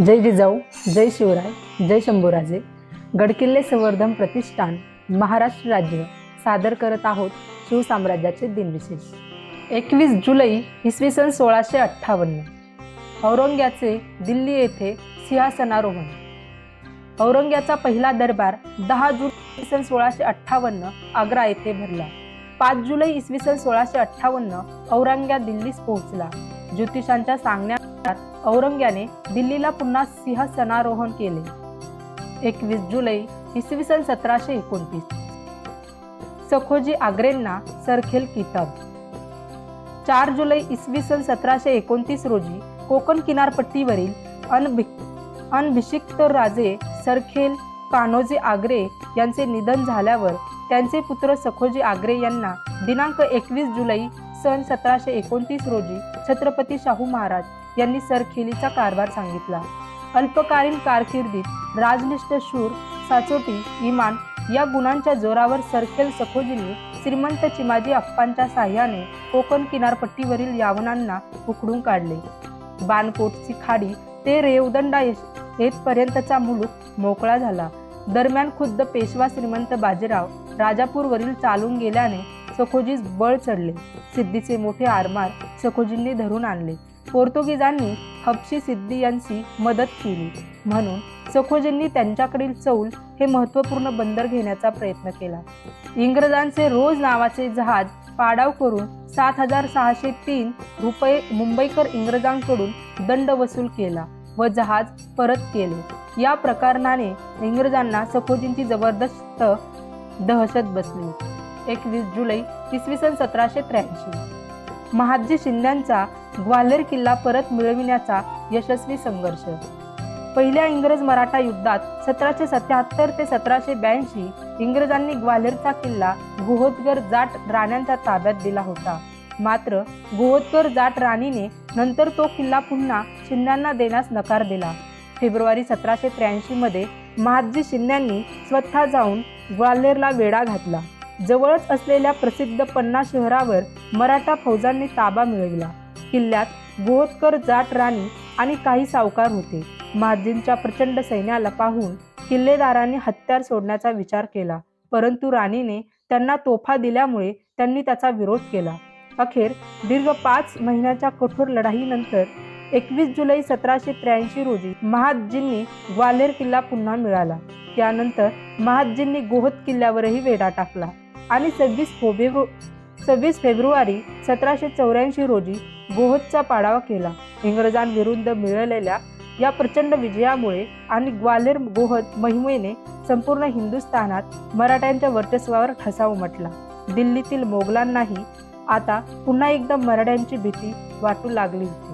जय जिजाऊ जय शिवराय जय शंभूराजे. गडकिल्ले संवर्धन प्रतिष्ठान महाराष्ट्र राज्य. सादर करत आहोत शिवसाम्राज्याचे दिनविशेष. एकवीस जुलै इसवी सन सोळाशे अठ्ठावन्न. औरंग्याचे दिल्ली येथे सिंहासनारोहण. औरंग्याचा पहिला दरबार दहा जून इसवी सन सोळाशे अठ्ठावन्न आग्रा येथे भरला. पाच जुलै इसवी सन सोळाशे अठ्ठावन्न औरंग्या दिल्लीस पोहोचला. ज्योतिषांच्या सांगण्या औरंग्याने दिल्लीला पुन्हा सिंहासनारोहण केले. एकवीस जुलै इसवी सन सतराशे एकोणतीस. सखोजी आग्रेंना सरखेल किताब. चार जुलै इसवी सन सतराशे एकोणतीस रोजी कोकण किनारपट्टीवरील अनभि अनभिषिक्त राजे सरखेल कान्होजी आग्रे यांचे निधन झाल्यावर त्यांचे पुत्र सखोजी आग्रे यांना दिनांक एकवीस जुलै सन सतराशे एकोणतीस रोजी छत्रपती शाहू महाराज यांनी सरखेलीचा कारभार सांगितला. अल्पकालीन कारकिर्दीत राजनिष्ठ शूर साचोटी इमान या गुणांच्या जोरावर सरखेल सखोजींनी श्रीमंत चिमाजी अप्पांच्या साह्याने कोकण किनारपट्टीवरील यावनांना उकडून काढले. बाणकोटची खाडी ते रेवदंडा येथपर्यंतचा मुलूक मोकळा झाला. दरम्यान खुद्द पेशवा श्रीमंत बाजीराव राजापूरवरील चालून गेल्याने सखोजीस बळ चढले. सिद्धीचे मोठे आरमार सखोजींनी धरून आणले. पोर्तुगीजांनी हबशी सिद्धी यांची मदत केली. म्हणून सखोजींनी त्यांच्याकडील चौल हे महत्त्वपूर्ण बंदर घेण्याचा प्रयत्न केला. इंग्रजांचे रोज नावाचे जहाज पाडाव करून सात हजार सहाशे तीन रुपये मुंबईकर इंग्रजांकडून दंड वसूल केला व जहाज परत केले. या प्रकरणाने इंग्रजांना सखोजींची जबरदस्त दहशत बसली. एकवीस जुलै इसवी सन सतराशे त्र्याऐंशी. महादजी शिंद्यांचा ग्वाल्हेर किल्ला परत मिळविण्याचा यशस्वी संघर्ष. पहिल्या इंग्रज मराठा युद्धात सतराशे सत्याहत्तर ते सतराशे ब्याऐंशी इंग्रजांनी ग्वाल्हेरचा किल्ला गुहोदगर जाट राण्यांच्या ताब्यात दिला होता. मात्र गोहोदकर जाट राणीने नंतर तो किल्ला पुन्हा शिंद्यांना देण्यास नकार दिला. फेब्रुवारी सतराशे त्र्याऐंशी मध्ये महादजी शिंद्यांनी स्वतः जाऊन ग्वाल्हेरला वेढा घातला. जवळच असलेल्या प्रसिद्ध पन्ना शहरावर मराठा फौजांनी ताबा मिळविला. किल्ल्यात गोहतकर जाट राणी आणि काही सावकार होते. महाजींच्या प्रचंड सैन्याला पाहून किल्लेदारांनी हत्यार सोडण्याचा विचार केला. परंतु राणीने त्यांना तोफा दिल्यामुळे त्यांनी त्याचा विरोध केला. अखेर दीर्घ पाच महिन्याच्या कठोर लढाईनंतर एकवीस जुलै सतराशे त्र्याऐंशी रोजी महादजींनी ग्वाल्हेर किल्ला पुन्हा मिळाला. त्यानंतर महादजींनी गोहद किल्ल्यावरही वेढा टाकला आणि सव्वीस फेब्रु सव्वीस फेब्रुवारी सतराशे चौऱ्याऐंशी रोजी गोहदचा पाडावा केला. इंग्रजांविरुद्ध मिळालेल्या या प्रचंड विजयामुळे आणि ग्वाल्हेर गोहद मोहिमेने संपूर्ण हिंदुस्थानात मराठ्यांच्या वर्चस्वावर ठसा उमटला. दिल्लीतील मोगलांनाही आता पुन्हा एकदा मराठ्यांची भीती वाटू लागली होती.